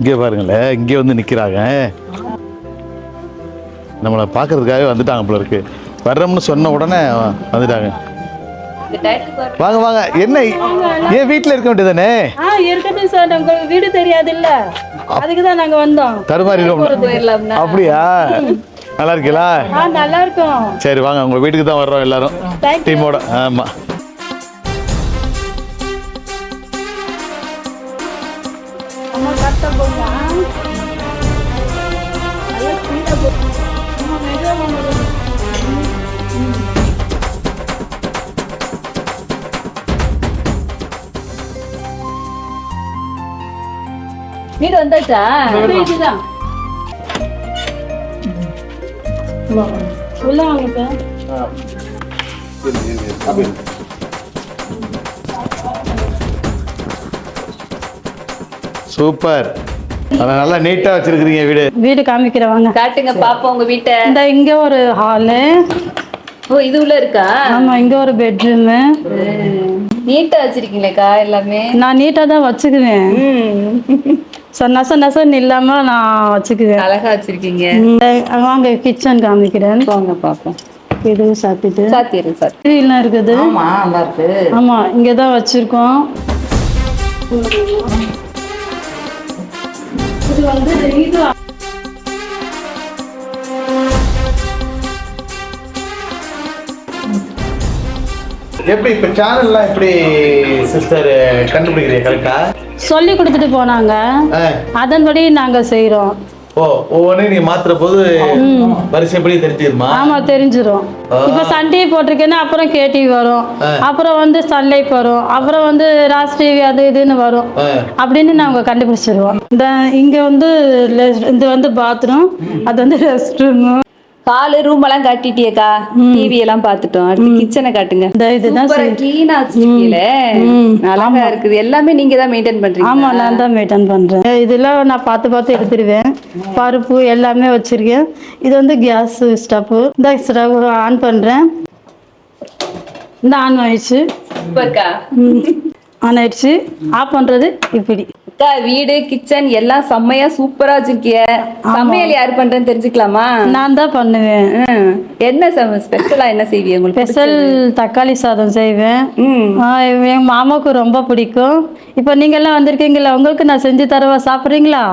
இங்கே பாருங்களேன் இங்கே வந்து நிற்கிறாங்க நம்மளை பார்க்கறதுக்காகவே வந்துட்டாங்க போல இருக்கு. வர்றோம்னு சொன்ன உடனே வந்துட்டாங்க. வாங்க வாங்க. என்ன ஏன் வீட்டில் இருக்க வேண்டியதானே ஆ இருக்கட்டும் சார். உங்களுக்கு வீடு தெரியாது இல்ல அதுக்கு தான் நாங்க வந்தோம். தருமாறி போயிடலாம்னா அப்படியா? நல்லா இருக்கீங்களா? நல்லா இருக்கும். சரி வாங்க. உங்க வீட்டுக்கு தான் வர்றோம் எல்லாரும். டீமோட. ஆமா. வீடு வந்தாச்சா? இதுதான் உள்ள வாங்க சார் சூப்பர். நல்லா நீட்டா வச்சிருக்கிறீங்க வீடு. வீடு காமிக்கிறவங்க காட்டுங்க பாப்போம் உங்க வீட்டை. இந்த இங்க ஒரு ஹாலு. ஓ இது உள்ள இருக்கா? ஆமா இங்க ஒரு பெட்ரூமு. நீட்டா வச்சிருக்கீங்களேக்கா எல்லாமே. நான் நீட்டா தான் வச்சுக்குவேன் சார் நச நசன்னு இல்லாம நான் வச்சுக்குவேன். அழகா வச்சிருக்கீங்க. இந்த வாங்க கிச்சன் காமிக்கிறேன். போங்க பாப்போம். இது சாத்திட்டு. சாத்திரு சார் டிவிலாம் இருக்குது. ஆமா நல்லா இருக்கு ஆமா இங்க தான் வச்சிருக்கோம். இது வந்து இது. எப்படி இப்ப சேனல்லாம் எப்படி சிஸ்டர் கண்டுபிடிக்கிறீங்க கரெக்டா சொல்லி கொடுத்துட்டு போனாங்க. அதன்படி நாங்க செய்றோம். ஓ ஒவ்வொன்றையும் நீ மாத்துற போது வரிசைப்படி தெரிஞ்சிருமா? ஆமா தெரிஞ்சிரும். இப்ப சன் டிவி போட்டிருக்கேன்னா அப்புறம் கே டிவி வரும் அப்புறம் வந்து சன்லைட் வரும். அப்புறம் வந்து ராஸ் டிவி அது இதுன்னு வரும். அப்படின்னு நாங்க கண்டுபிடிச்சிருவோம். இந்த இங்க வந்து இது வந்து பாத்ரூம் அது வந்து ரெஸ்ட் ரூம் காலு ரூம் எல்லாம் காட்டிட்டியேக்கா. டிவி எல்லாம் பாத்துட்டோம் அடுத்து கிச்சனை காட்டுங்க. இந்த இதுதான் கிளீனா வச்சிருக்கீங்களே. அழகா இருக்குது. எல்லாமே நீங்க தான் மெயின்டைன் பண்றீங்க ஆமா நான் தான் மெயின்டைன் பண்றேன். இதெல்லாம் நான் பார்த்து பார்த்து எடுத்துருவேன் பருப்பு எல்லாமே வச்சிருக்கேன். இது வந்து கேஸ் ஸ்டவ்வு இந்த ஸ்டவ் ஆன் பண்றேன். இந்த ஆன் ஆயிடுச்சு. ஆன் ஆயிடுச்சு. ஆஃப் பண்றது இப்படி. அக்கா வீடு கிச்சன் எல்லாம் செம்மையா சூப்பரா வச்சிருக்கிய. சமையல் யார் பண்றேன்னு தெரிஞ்சுக்கலாமா? நான் தான் பண்ணுவேன். என்ன ஸ்பெஷலா என்ன செய்வீங்க உங்களுக்கு ஸ்பெஷல் தக்காளி சாதம் செய்வேன். என் மாமாவுக்கு ரொம்ப பிடிக்கும். இப்போ நீங்கெல்லாம் வந்திருக்கீங்களா உங்களுக்கு நான் செஞ்சு தரவா சாப்பிட்றீங்களா?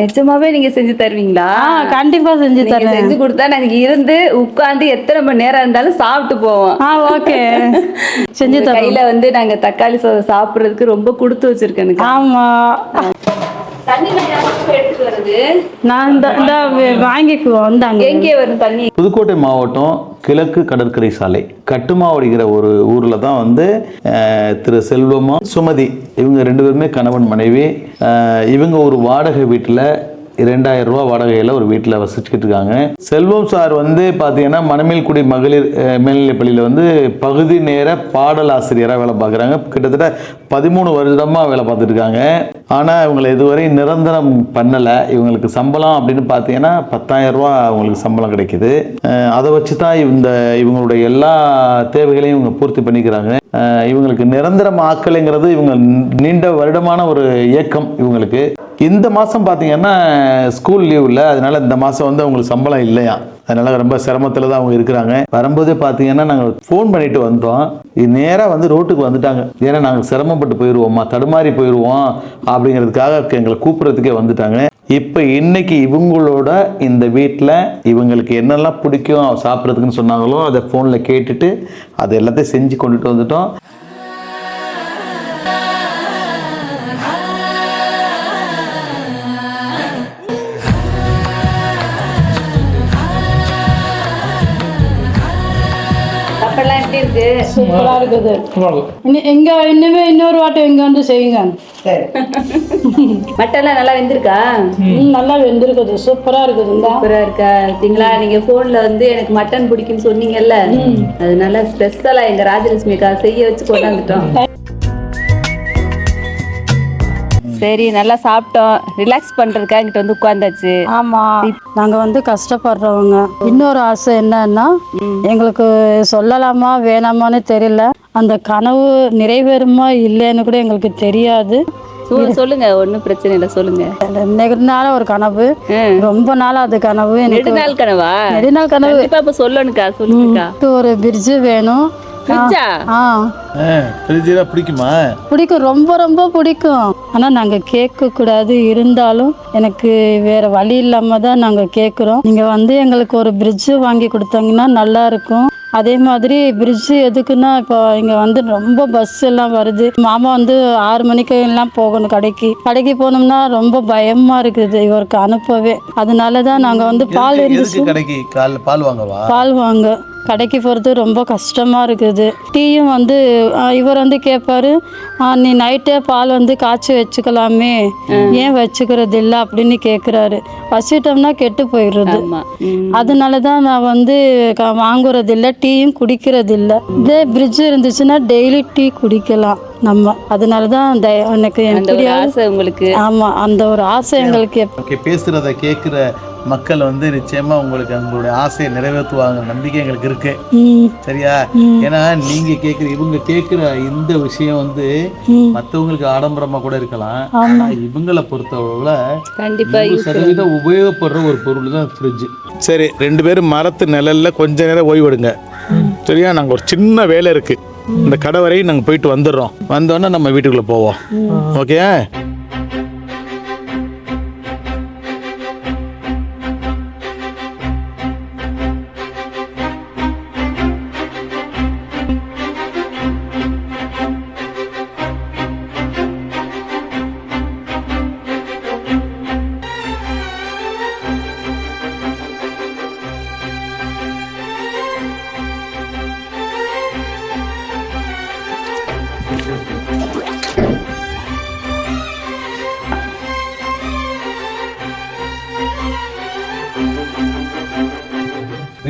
நிஜமாவே நீங்க செஞ்சு தருவீங்களா? கண்டிப்பா செஞ்சு தரேன். செஞ்சு கொடுத்தா நாங்க இருந்து உட்கார்ந்து எத்தனை மணி நேரம் இருந்தாலும் சாப்பிட்டு போவோம். ஓகே. செஞ்சு கையில வந்து நாங்க தக்காளி சாதம் சாப்பிடுறதுக்கு ரொம்ப கொடுத்து வச்சிருக்கேன் ஆமா. நான் இந்த இந்த வாங்கிக்குவோம் வந்தாங்க எங்கே வரும் தண்ணி? புதுக்கோட்டை மாவட்டம் கிழக்கு கடற்கரை சாலை. கட்டுமாவடிங்கிற ஒரு ஊரில் தான் வந்து திரு செல்வமும் சுமதி இவங்க ரெண்டு பேருமே கணவன் மனைவி. இவங்க ஒரு வாடகை வீட்டில் இரண்டாயிரம் ரூபா வாடகையில் ஒரு வீட்டில் வசிச்சுக்கிட்டு இருக்காங்க. செல்வம் சார் வந்து பார்த்தீங்கன்னா மணமேல்குடி மகளிர் மேல்நிலைப்பள்ளியில் வந்து பகுதி நேர பாடல் ஆசிரியராக வேலை பார்க்குறாங்க கிட்டத்தட்ட பதிமூணு வருடமாக வேலை பார்த்துட்ருக்காங்க ஆனால் இவங்களை இதுவரை நிரந்தரம் பண்ணலை. இவங்களுக்கு சம்பளம் அப்படின்னு பார்த்தீங்கன்னா பத்தாயிரம் ரூபா அவங்களுக்கு சம்பளம் கிடைக்குது. அதை வச்சு தான் இந்த இவங்களுடைய எல்லா தேவைகளையும் இவங்க பூர்த்தி பண்ணிக்கிறாங்க. இவங்களுக்கு நிரந்தரம் ஆக்கலைங்கிறது இவங்க நீண்ட வருடமான ஒரு இயக்கம் இவங்களுக்கு. இந்த மாதம் பார்த்தீங்கன்னா ஸ்கூல் லீவில் அதனால இந்த மாதம் வந்து அவங்களுக்கு சம்பளம் இல்லையா? அதனால ரொம்ப சிரமத்தில் தான் அவங்க இருக்கிறாங்க. வரும்போதே பார்த்தீங்கன்னா நாங்கள் ஃபோன் பண்ணிட்டு வந்தோம். நேராக வந்து ரோட்டுக்கு வந்துட்டாங்க. ஏன்னா நாங்கள் சிரமப்பட்டு போயிடுவோம்மா தடுமாறி போயிடுவோம் அப்படிங்கிறதுக்காக எங்களை கூப்பிட்றதுக்கே வந்துட்டாங்க. இப்போ இன்னைக்கு இவங்களோட இந்த வீட்டில் இவங்களுக்கு என்னெல்லாம் பிடிக்கும் சாப்பிட்றதுக்குன்னு சொன்னாங்களோ அதை ஃபோனில் கேட்டுட்டு அது எல்லாத்தையும் செஞ்சு கொண்டுட்டு வந்துட்டோம். இருக்கு. சூப்பரா இருக்குது. இன்னி- இங்க இன்னுமே இன்னொரு வாட்டி இங்க வந்து செய்யுங்க. மட்டன்லாம் நல்லா வெந்திருக்கா? நல்லா வெந்திருக்குது. சூப்பரா இருக்குது. சூப்பரா இருக்கா? பார்த்தீங்களா நீங்க போன்ல வந்து எனக்கு மட்டன் பிடிக்கும்னு சொன்னீங்கல்ல. அதனால ஸ்பெஷலா எங்க ராஜலட்சுமிக்கா செய்ய வச்சு கொண்டாந்துட்டோம். சரி நல்லா சாப்பிட்டோம். ரிலாக்ஸ் பண்றதுக்காக இங்கிட்ட வந்து உட்கார்ந்தாச்சு ஆமா. நாங்க வந்து கஷ்டப்படுறவங்க. இன்னொரு ஆசை என்னன்னா எங்களுக்கு சொல்லலாமா வேணாமான்னு தெரியல. அந்த கனவு நிறைவேறுமா இல்லைன்னு கூட எங்களுக்கு தெரியாது. சொல்லுங்க ஒண்ணும் பிரச்சனை இல்லை சொல்லுங்க. நெடுநாள ஒரு கனவு. ரொம்ப நாள் அது கனவு. நெடுநாள் கனவா? நெடுநாள் கனவு. சொல்லணுக்கா சொல்லுங்கக்கா. ஒரு பிரிட்ஜு வேணும். ஃப்ரிட்ஜா பிடிக்குமா? பிடிக்கும் ரொம்ப ரொம்ப பிடிக்கும். ஆனால் நாங்கள் கேட்கக்கூடாது இருந்தாலும் எனக்கு வேறு வழி இல்லாமல் தான் நாங்கள் கேட்குறோம். நீங்கள் வந்து எங்களுக்கு ஒரு பிரிட்ஜு வாங்கி கொடுத்தாங்கன்னா நல்லா இருக்கும். அதே மாதிரி பிரிட்ஜு எதுக்குன்னா இப்போ இங்கே வந்து ரொம்ப பஸ் எல்லாம் வருது. மாமா வந்து ஆறு மணிக்கு எல்லாம் போகணும் கடைக்கு. கடைக்கு போனோம்னா ரொம்ப பயமாக இருக்குது இவருக்கு அனுப்பவே. அதனால தான் நாங்கள் வந்து பால் இருந்துச்சு கடைக்கு பால் வாங்கவா? பால் வாங்க. கடைக்கு போகிறது ரொம்ப கஷ்டமாக இருக்குது. டீயும் வந்து இவர் வந்து கேட்பாரு "ஆ, நீ நைட்டே பால் வந்து காய்ச்சி வச்சுக்கலாமே. ஏன் வச்சுக்கிறது இல்லை? அப்படின்னு கேட்குறாரு வச்சுட்டோம்னா கெட்டு போயிடுறது. அதனால தான் நான் வந்து க- வாங்குறது இல்லை டீயும் குடிக்கிறது இல்லை இதே ஃப்ரிட்ஜ் இருந்துச்சுன்னா டெய்லி டீ குடிக்கலாம் நம்ம. அதனால தான் எனக்கு ஆசை உங்களுக்கு. ஆமாம் அந்த ஒரு ஆசை எங்களுக்கு பேசுகிறத கேட்குற மக்கள் வந்து நிச்சயமா உங்களுக்கு உங்களுடைய ஆசையை நிறைவேற்றுவாங்க நம்பிக்கை எங்களுக்கு இருக்கு. ம். சரியா? ஏன்னா நீங்க கேட்குற இவங்க கேட்குற இந்த விஷயம் வந்து மற்றவங்களுக்கு ஆடம்பரமா கூட இருக்கலாம். ஆனா இவங்களை பொறுத்தவரை கண்டிப்பா நூறு சதவீதம் உபயோகப்படுற ஒரு பொருள் தான் ஃப்ரிட்ஜ் சரி ரெண்டு பேரும் மரத்து நிழல்ல கொஞ்ச நேரம் ஓய்வெடுங்க. சரியா? நாங்கள் ஒரு சின்ன வேலை இருக்கு. இந்த கடை வரையும் நாங்கள் போயிட்டு வந்துடுறோம். வந்தோடனே நம்ம வீட்டுக்குள்ள போவோம். ஓகே?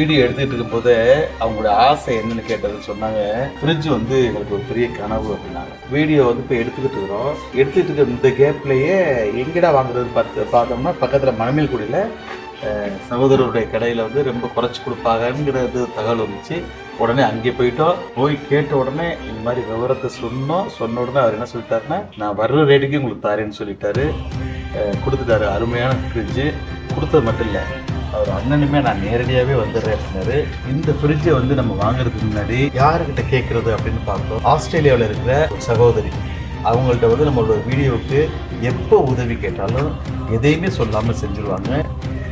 வீடியோ எடுத்துட்டு இருக்கும்போது அவங்களோட ஆசை என்னன்னு கேட்டதுன்னு சொன்னாங்க. ஃப்ரிட்ஜ் வந்து எங்களுக்கு ஒரு பெரிய கனவு அப்படின்னாங்க. வீடியோ வந்து இப்போ எடுத்துக்கிட்டு இருக்கிறோம். எடுத்துக்கிட்டு இருக்க இந்த கேப்லேயே எங்கடா வாங்குறது பார்த்து பார்த்தோம்னா பக்கத்தில் மணமேல்குடியில் குடியில் சகோதரருடைய கடையில் வந்து ரொம்ப குறைச்சி கொடுப்பாங்கங்கிறது தகவல் வந்துச்சு. உடனே அங்கே போயிட்டோம். போய் கேட்ட உடனே இந்த மாதிரி விவரத்தை சொன்னோம். சொன்ன உடனே அவர் என்ன சொல்லிட்டாருன்னா நான் வர்ற ரேட்டுக்கு உங்களுக்கு தாரேன்னு சொல்லிட்டாரு. கொடுத்துட்டாரு. அருமையான ஃப்ரிட்ஜு கொடுத்தது மட்டும் இல்லை. அவர் அண்ணனுமே நான் நேரடியாகவே வந்துடுறேன் இந்த ஃப்ரிட்ஜை வந்து நம்ம வாங்குறதுக்கு முன்னாடி யாருக்கிட்ட கேட்குறது அப்படின்னு பார்த்தோம் ஆஸ்திரேலியாவில் இருக்கிற ஒரு சகோதரி. அவங்கள்ட்ட வந்து நம்மளோட வீடியோவுக்கு எப்போ உதவி கேட்டாலும் எதையுமே சொல்லாமல் செஞ்சுருவாங்க.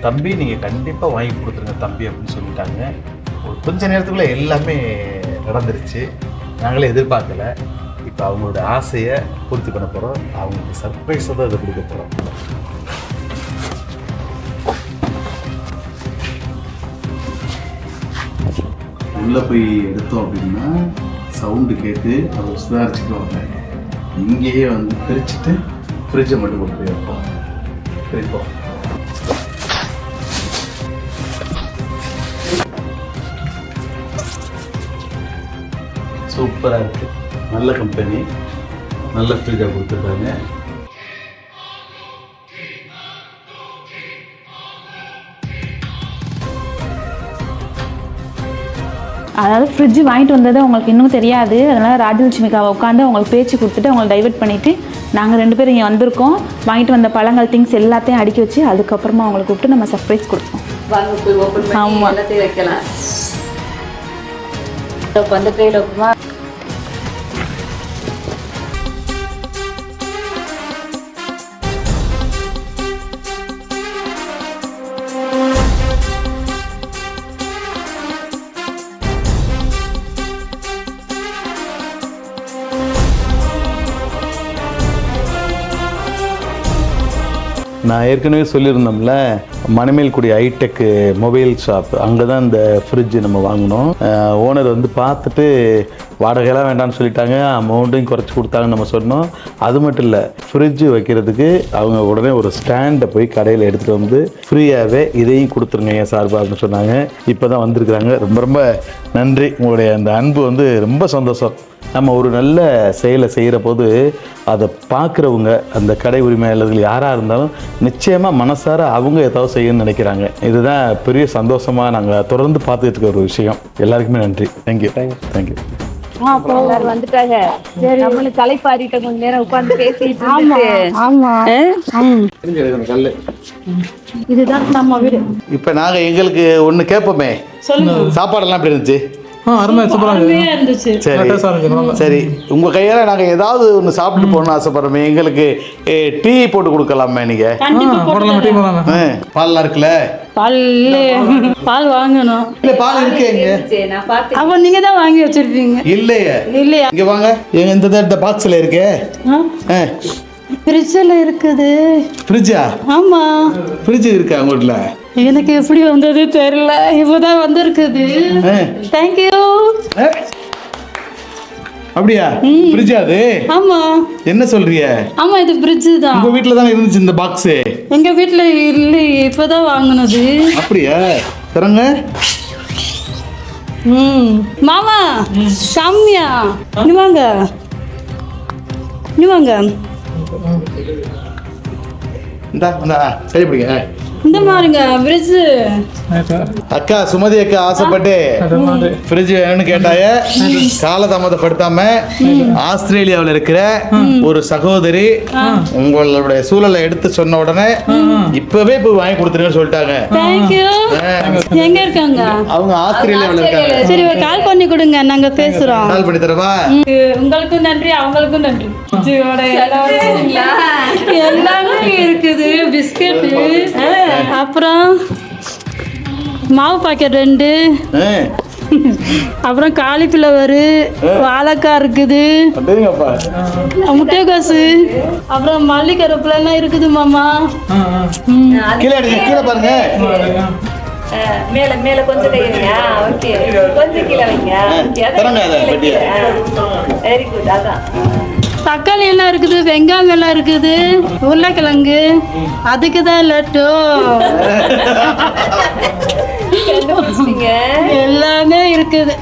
தம்பி நீங்கள் கண்டிப்பாக வாங்கி கொடுத்துருங்க தம்பி அப்படின்னு சொல்லிட்டாங்க. ஒரு கொஞ்ச நேரத்துக்குள்ளே எல்லாமே நடந்துருச்சு. நாங்களே எதிர்பார்க்கல. இப்போ அவங்களோட ஆசையை பூர்த்தி பண்ண போகிறோம் அவங்களுக்கு சர்ப்ரைஸாக தான் இதை கொடுக்க போகிறோம் உள்ளே போய் எடுத்தோம் அப்படின்னா சவுண்டு கேட்டு அதை சுதாரிச்சுக்குவாங்க இங்கேயே வந்து பிரிச்சுட்டு ஃப்ரிட்ஜை மட்டும் கொண்டு போய் வைப்போம். பிரிப்போம். சூப்பராக இருக்குது நல்ல கம்பெனி நல்ல ஃப்ரிட்ஜாக கொடுத்துருக்காங்க. அதாவது ஃப்ரிட்ஜ் வாங்கிட்டு வந்தது உங்களுக்கு இன்னும் தெரியாது. அதனால் ராஜலட்சுமிக்காவை உட்காந்து அவங்களுக்கு பேச்சு கொடுத்துட்டு அவங்களை டைவர்ட் பண்ணிவிட்டு நாங்கள் ரெண்டு பேரும் இங்கே வந்திருக்கோம். வாங்கிட்டு வந்த பழங்கள் திங்ஸ் எல்லாத்தையும் அடுக்கி வச்சு அதுக்கப்புறமா அவங்களை கூப்பிட்டு நம்ம சர்ப்ரைஸ் கொடுப்போம். வாங்க போய் நான் ஏற்கனவே சொல்லியிருந்தோம்ல மணமேல்குடி ஹைடெக் மொபைல் ஷாப் அங்கே தான் இந்த ஃப்ரிட்ஜ் நம்ம வாங்கினோம். ஓனர் வந்து பார்த்துட்டு வாடகைலாம் வேண்டாம்னு சொல்லிட்டாங்க அமௌண்ட்டையும் குறைச்சி கொடுத்தாங்கன்னு நம்ம சொன்னோம். அது மட்டும் இல்லை ஃப்ரிட்ஜ் வைக்கிறதுக்கு அவங்க உடனே ஒரு ஸ்டாண்டை போய் கடையில் எடுத்துகிட்டு வந்து ஃப்ரீயாகவே இதையும் கொடுத்துருங்க என் சார்பாக அப்படின்னு சொன்னாங்க. இப்போ தான் வந்திருக்கிறாங்க. ரொம்ப ரொம்ப நன்றி. உங்களுடைய அந்த அன்பு வந்து ரொம்ப சந்தோஷம். நம்ம ஒரு நல்ல செயலை செய்கிற போது அதை பார்க்குறவங்க அந்த கடை உரிமையாளர்கள் யாராக இருந்தாலும் நிச்சயமாக மனசார அவங்க ஏதாவது செய்யணும்னு நினைக்கிறாங்க. இதுதான் பெரிய சந்தோஷமாக நாங்கள் தொடர்ந்து பார்த்துட்டு இருக்க ஒரு விஷயம். எல்லாருக்குமே நன்றி. தேங்க்யூ தேங்க்யூ எல்லாரும் வந்துட்டாங்க. நம்மளும் தலைப்பாரிட்ட கொஞ்ச நேரம் உட்கார்ந்து பேசிட்டு ஆமா இருந்துட்டு. ஆமா. ம். கல்லு. இதுதான் நம்ம வீடு. இப்போ நாங்கள் எங்களுக்கு ஒன்று கேட்போமே சொல்லுங்க. சாப்பாடெல்லாம் எப்படி இருந்துச்சு? சரி. உங்கள் கையால் நாங்கள் ஏதாவது ஒன்று சாப்பிட்டு போகணும்னு ஆசைப்படுறோமே. எங்களுக்கு டீ போட்டு கொடுக்கலாமே போடலாம் பால்லாம் இருக்குல்ல? பால் இல்லையே பால். வாங்கணும். இல்லை பால் இருக்கே அப்ப நீங்க தான் வாங்கி வச்சிருப்பீங்க. இல்லையே. இல்லையா? இங்க வாங்க. எங்க இந்த இந்த பாக்ஸ்ல இருக்கே. ஃப்ரிட்ஜில் இருக்குது. ஃப்ரிட்ஜா ஆமா. ஃப்ரிட்ஜ் இருக்கா உங்க வீட்ல எனக்கு எப்படி வந்தது தெரியல. இப்போதான் வந்திருக்குது. தேங்க்யூ? அப்படியா? ஃப்ரிட்ஜா அது? ஆமா. என்ன சொல்றிய? ஆமா இது ஃப்ரிட்ஜு தான். உங்க வீட்ல தானே இருந்துச்சு இந்த பாக்ஸ் எங்க வீட்ல இல்லை இப்போதான் வாங்கினது. அப்படியா? தரங்க. ம். மாமா கம்மியா நீ வாங்க. நீ வாங்க. இந்தா இந்தா சரி பிடிங்க. இந்த மாதிரிங்க ஃப்ரிட்ஜு அக்கா சுமதி அக்கா ஆசைப்பட்டு ஃப்ரிட்ஜ் வேணும்னு கேட்டாய காலதாமதப்படுத்தாம ஆஸ்திரேலியாவில் இருக்கிற ஒரு சகோதரி உங்களுடைய சூழலை எடுத்து சொன்ன உடனே இப்பவே போய் வாங்கி கொடுத்துருங்கன்னு சொல்லிட்டாங்க. எங்க இருக்காங்க? அவங்க ஆஸ்திரேலியாவில் இருக்காங்க. சரி ஒரு கால் பண்ணி கொடுங்க நாங்க பேசுறோம். கால் பண்ணி தரவா? உங்களுக்கும் நன்றி அவங்களுக்கும் நன்றி. எல்லாமே எல்லாமே இருக்குது பிஸ்கட்டு அப்புறம் மாவு பாக்கெட் ரெண்டு. அப்புறம் காலிஃப்ளவரு வாழைக்காய் இருக்குது. முட்டைக்கோசு. அப்புறம் மல்லிகருப்புல எல்லாம் இருக்குது மாமா. கீழே கீழே பாருங்க. மேல மேல கொஞ்சம் கை வைங்க. ஓகே. கொஞ்சம் கீழே வைங்க. வெரி குட் அதான். தக்காளி எல்லாம் இருக்குது வெங்காயம் எல்லாம் இருக்குது உருளைக்கிழங்கு. அதுக்கு தான் லட்டு. கண்டுபிடிச்சிட்டீங்க எல்லாமே இருக்குது.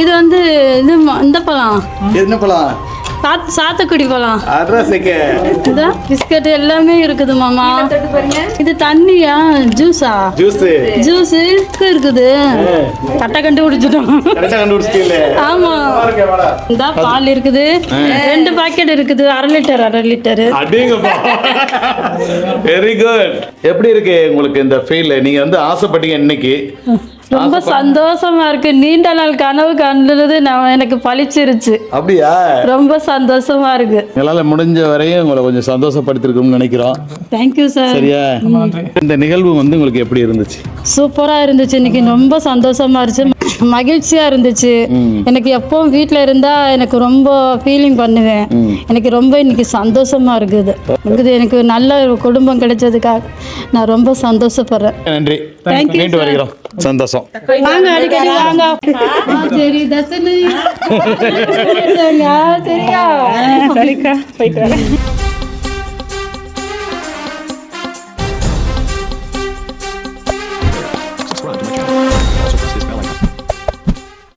இது வந்து இது இந்த பழம். என்ன பழம்? சாத் சாத்துக்குடி அட்ரஸுக்கு இதான் பிஸ்கட் எல்லாமே இருக்குது மாமா. இது தண்ணியா? ஜூஸா? ஜூஸ். ஜூஸ் இருக்குது. கட்டை கண்டுபிடிச்சிட்டோம் ஆமா. இந்த பால் இருக்குது. ரெண்டு பாக்கெட் இருக்குது. அரை லிட்டர் அரை லிட்டர். வெரி குட் எப்படி இருக்கு உங்களுக்கு இந்த ஃபீல் நீங்க வந்து ஆசைப்பட்டீங்க இன்னைக்கு. ரொம்ப சந்தோஷமா இருக்கு. நீண்ட நாள் கனவு கண்டது நான் எனக்கு பளிச்சிருச்சு. அப்படியா? ரொம்ப சந்தோஷமா இருக்கு. எங்களால முடிஞ்ச வரையும் உங்களை கொஞ்சம் சந்தோஷப்படுத்திருக்கோம்னு நினைக்கிறோம். தேங்க்யூ சார் சரியா? இந்த நிகழ்வு வந்து உங்களுக்கு எப்படி இருந்துச்சு? சூப்பரா இருந்துச்சு. இன்னைக்கு ரொம்ப சந்தோஷமா இருந்துச்சு. மகிழ்ச்சியா இருந்துச்சு. எனக்கு எப்பவும் வீட்ல இருந்தா எனக்கு ரொம்ப ஃபீலிங் பண்ணுவேன். எனக்கு ரொம்ப இன்னைக்கு சந்தோஷமா இருக்குது இருக்குது எனக்கு நல்ல குடும்பம் கிடைச்சதுக்காக நான் ரொம்ப சந்தோஷப்படுறேன். நன்றி. மீண்டும் வருகிறோம். சந்தோஷம். வாங்க அடிக்கடி வாங்க. ஆ, சரி தசனி சரியா சரியா சரிக்கா. போயிட்டு வரேன்